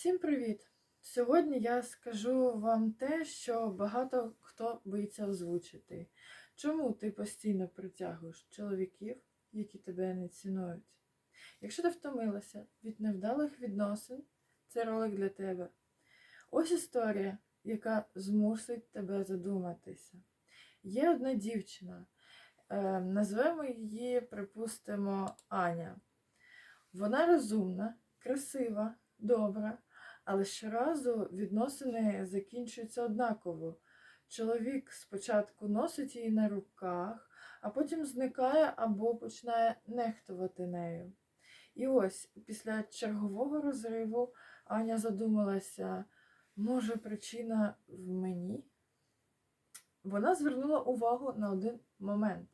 Всім привіт! Сьогодні я скажу вам те, що багато хто боїться озвучити. Чому ти постійно притягуєш чоловіків, які тебе не цінують? Якщо ти втомилася від невдалих відносин, це ролик для тебе. Ось історія, яка змусить тебе задуматися. Є одна дівчина, е, назвемо її, припустимо, Аня. Вона розумна, красива, добра, але щоразу відносини закінчуються однаково. Чоловік спочатку носить її на руках, а потім зникає або починає нехтувати нею. І ось після чергового розриву Аня задумалася, може, причина в мені? Вона звернула увагу на один момент.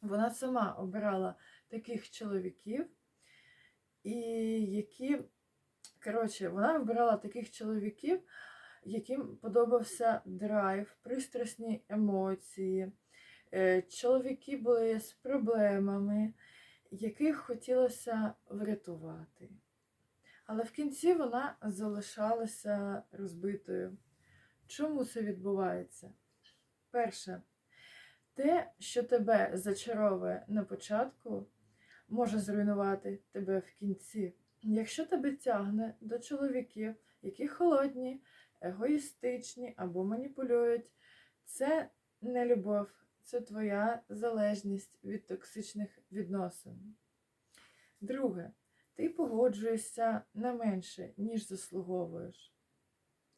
Вона сама обирала таких чоловіків, і які, коротше, вона вибирала таких чоловіків, яким подобався драйв, пристрасні емоції. Е, Чоловіки були з проблемами, яких хотілося врятувати. Але в кінці вона залишалася розбитою. Чому це відбувається? Перше, те, що тебе зачаровує на початку, може зруйнувати тебе в кінці. Якщо тебе тягне до чоловіків, які холодні, егоїстичні або маніпулюють, це не любов, це твоя залежність від токсичних відносин. Друге, ти погоджуєшся на менше, ніж заслуговуєш.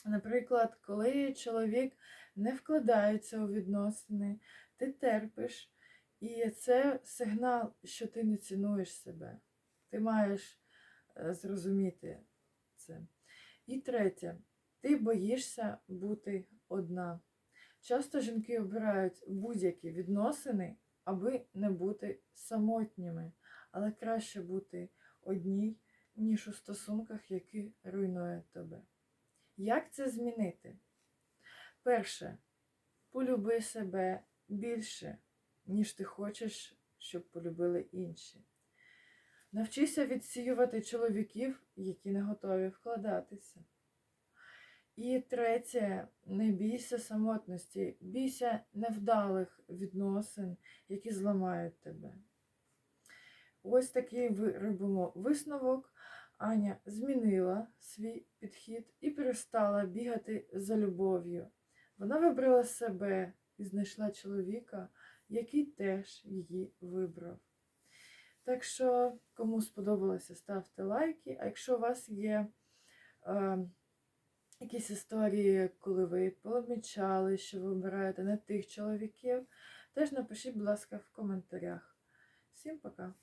Наприклад, коли чоловік не вкладається у відносини, ти терпиш, і це сигнал, що ти не цінуєш себе. Ти маєш зрозуміти це. І третє, ти боїшся бути одна. Часто жінки обирають будь-які відносини, аби не бути самотніми, але краще бути одній, ніж у стосунках, які руйнують тебе. Як це змінити? Перше, полюби себе більше, ніж ти хочеш, щоб полюбили інші. Навчися відсіювати чоловіків, які не готові вкладатися. І третє, не бійся самотності, бійся невдалих відносин, які зламають тебе. Ось такий робимо висновок. Аня змінила свій підхід і перестала бігати за любов'ю. Вона вибрала себе і знайшла чоловіка, який теж її вибрав. Так що, кому сподобалося, ставте лайки. А якщо у вас є е, якісь історії, коли ви помічали, що ви вибираєте не тих чоловіків, теж напишіть, будь ласка, в коментарях. Всім пока!